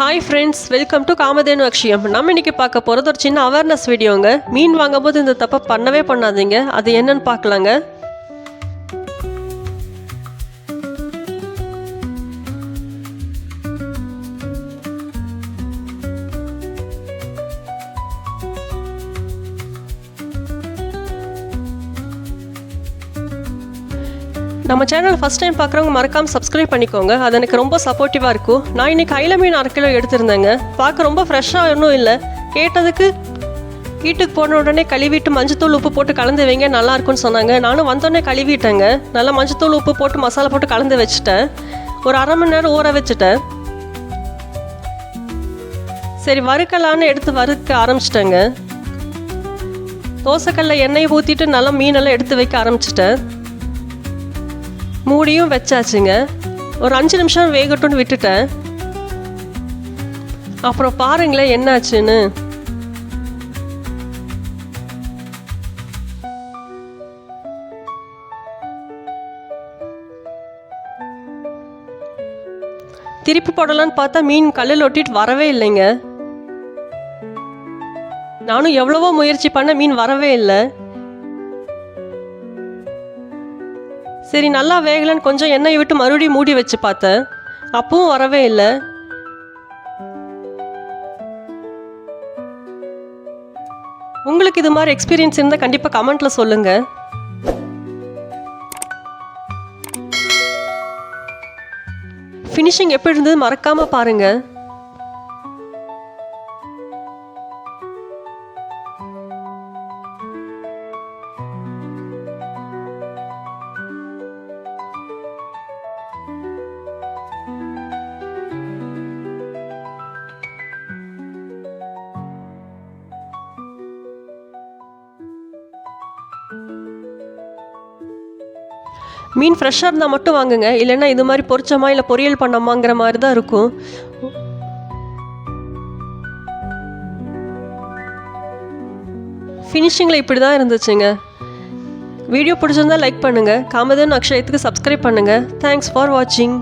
Hi friends welcome to Kamadhenu Akshayam நம்ம இன்னைக்கு பார்க்க போகிறது ஒரு சின்ன அவேர்னஸ் வீடியோங்க மீன் வாங்கும்போது இந்த தப்பை பண்ணவே பண்ணாதீங்க. அது என்னன்னு பார்க்கலாங்க. நம்ம சேனல் ஃபஸ்ட் டைம் பார்க்குறவங்க மறக்காம சப்ஸ்கிரைப் பண்ணிக்கோங்க. அது எனக்கு ரொம்ப சப்போர்ட்டிவாக இருக்கும். நான் இன்னைக்கு ஐல மீன் அரை கிலோ எடுத்திருந்தேங்க. பார்க்க ரொம்ப ஃப்ரெஷ்ஷாக ஒன்றும் இல்லை. கேட்டதுக்கு வீட்டுக்கு போன உடனே கழுவிட்டு மஞ்சத்தூள் உப்பு போட்டு கலந்து வைங்க நல்லா இருக்கும்னு சொன்னாங்க. நானும் வந்தோடனே கழுவிட்டேங்க. நல்லா மஞ்சத்தூள் உப்பு போட்டு மசாலா போட்டு கலந்து வச்சுட்டேன். ஒரு அரை மணி நேரம் ஊற வச்சுட்டேன். சரி வறுக்கலான்னு எடுத்து வறுக்க ஆரம்பிச்சிட்டேங்க. தோசைக்கல்ல எண்ணெய் ஊற்றிட்டு நல்லா மீனெல்லாம் எடுத்து வைக்க ஆரம்பிச்சிட்டேன். மூடியும் வச்சாச்சுங்க. ஒரு அஞ்சு நிமிஷம் வேகட்டும்னு விட்டுட்டேன். அப்புறம் பாருங்களேன் என்னாச்சுன்னு. திருப்பி போடலான்னு பார்த்தா மீன் கல்லில் ஒட்டிட்டு வரவே இல்லைங்க. நானும் எவ்வளவோ முயற்சி பண்ண மீன் வரவே இல்லை. சரி நல்லா வேகலன்னு கொஞ்சம் எண்ணெயை விட்டு மறுபடியும் மூடி வச்சு பார்த்தேன். அப்பவும் வரவே இல்லை. உங்களுக்கு இது மாதிரி எக்ஸ்பீரியன்ஸ் இருந்தால் கண்டிப்பாக கமெண்ட்டில் சொல்லுங்கள் ஃபினிஷிங் எப்படி இருந்தது மறக்காமல் பாருங்கள் மீன் ஃப்ரெஷ்ஷாக இருந்தால் மட்டும் வாங்குங்க. இல்லைன்னா இது மாதிரி பொரிச்சோமா இல்லை பொரியல் பண்ணோமாங்கிற மாதிரி தான் இருக்கும். ஃபினிஷிங்கில் இப்படி தான் இருந்துச்சுங்க. வீடியோ பிடிச்சிருந்தா லைக் பண்ணுங்கள் காமதன் அக்ஷயத்துக்கு சப்ஸ்கிரைப் பண்ணுங்கள் தேங்க்ஸ் ஃபார் வாட்சிங்